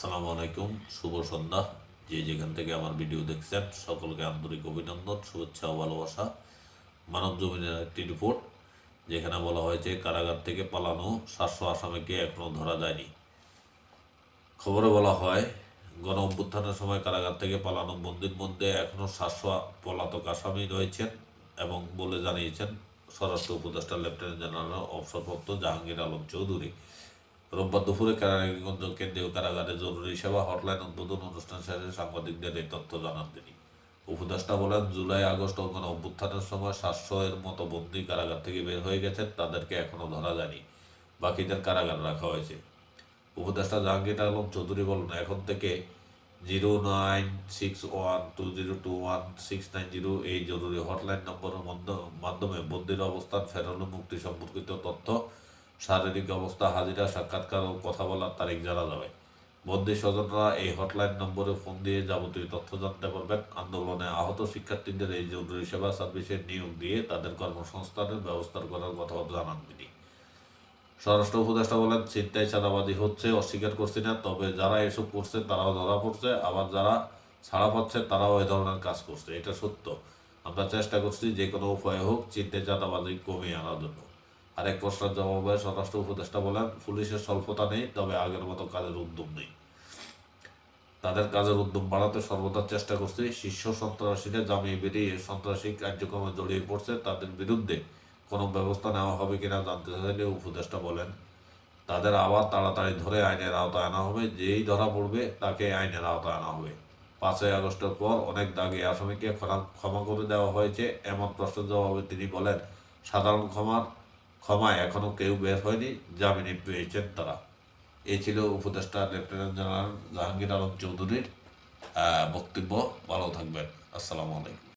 আসসালামু আলাইকুম, শুভ সন্ধ্যা। যে যেখান থেকে আমার ভিডিও দেখছেন, সকলকে আন্তরিক অভিনন্দন, শুভেচ্ছা ও ভালোবাসা। মানব জমিনের একটি রিপোর্ট, যেখানে বলা হয়েছে, কারাগার থেকে পালানো সাতশো আসামিকে এখনও ধরা যায়নি। খবরে বলা হয় গণ অভ্যুত্থানের সময় কারাগার থেকে পালানো বন্দির মধ্যে এখনও সাতশো পলাতক আসামি রয়েছেন এবং বলে জানিয়েছেন, স্বরাষ্ট্র উপদেষ্টা লেফটেন্যান্ট জেনারেল অবসরপ্রাপ্ত জাহাঙ্গীর আলম চৌধুরী। রোববার দুপুরে কেরানীগঞ্জ কেন্দ্রীয় কারাগারে জরুরি সেবা হটলাইন উদ্বোধন অনুষ্ঠান শেষে সাংবাদিকদের এই তথ্য জানান তিনি। উপদেষ্টা বলেন, জুলাই, আগস্ট গণ অভ্যুত্থানের সময় সাতশো এর মতো বন্দী কারাগার থেকে বের হয়ে গেছেন, তাদেরকে এখনও ধরা যায়নি। বাকিদের কারাগার রাখা হয়েছে। উপদেষ্টা জাহাঙ্গীর আলম চৌধুরী বলেন, এখন থেকে zero nine six one two zero two one six nine zero এই জরুরি হটলাইন নম্বরের মধ্য- মাধ্যমে বন্দির অবস্থান ফেরানো মুক্তি সম্পর্কিত তথ্য শারীরিক অবস্থা, হাজিরা, সাক্ষাৎকার ও কথা বলার তারিখ জানা যাবে। বন্দি স্বজনরা এই হটলাইন নম্বরে ফোন দিয়ে যাবতীয় তথ্য জানতে পারবেন। আন্দোলনে আহত শিক্ষার্থীদের এই জরুরি সেবা সার্ভিসে নিয়োগ দিয়ে তাদের কর্মসংস্থানের ব্যবস্থা করার কথা জানান তিনি। স্বরাষ্ট্র উপদেষ্টা বলেন চিন্তায় চাঁদাবাদি হচ্ছে, অস্বীকার করছি না, তবে যারা এসব করছে তারাও ধরা পড়ছে, আবার যারা ছাড়া পাচ্ছে তারাও এ ধরনের কাজ করছে, এটা সত্য। আমরা চেষ্টা করছি যে কোনো উপায় হোক চিন্তায় চাঁদাবাদি কমিয়ে আনার জন্য। আরেক প্রশ্নের জবাবে স্বরাষ্ট্র উপদেষ্টা বলেন, পুলিশের স্বল্পতা নেই, তবে আগের মতো কাজের উদ্যম নেই। তাদের কাজের উদ্যম বাড়াতে সর্বদা চেষ্টা করছি। শীর্ষ সন্ত্রাসীরা জামিয়ে বেরিয়ে সন্ত্রাসী কার্যক্রমে জড়িয়ে পড়ছে, তাদের বিরুদ্ধে কোনো ব্যবস্থা নেওয়া হবে কিনা জানতে চাইলে উপদেষ্টা বলেন, তাদের আবার তাড়াতাড়ি ধরে আইনের আওতায় আনা হবে। যেই ধরা পড়বে, তাকে আইনের আওতায় আনা হবে। পাঁচই আগস্টের পর অনেক দাগে আসামিকে ক্ষমা করে দেওয়া হয়েছে। এমন প্রশ্নের জবাবে তিনি বলেন, সাধারণ ক্ষমার ক্ষমায় এখনও কেউ বের হয়নি জামিনে পেয়েছেন তারা। এ ছিল উপদেষ্টা লেফটেন্যান্ট জেনারেল জাহাঙ্গীর আলম চৌধুরীর বক্তব্য। ভালো থাকবেন। আসসালামু আলাইকুম।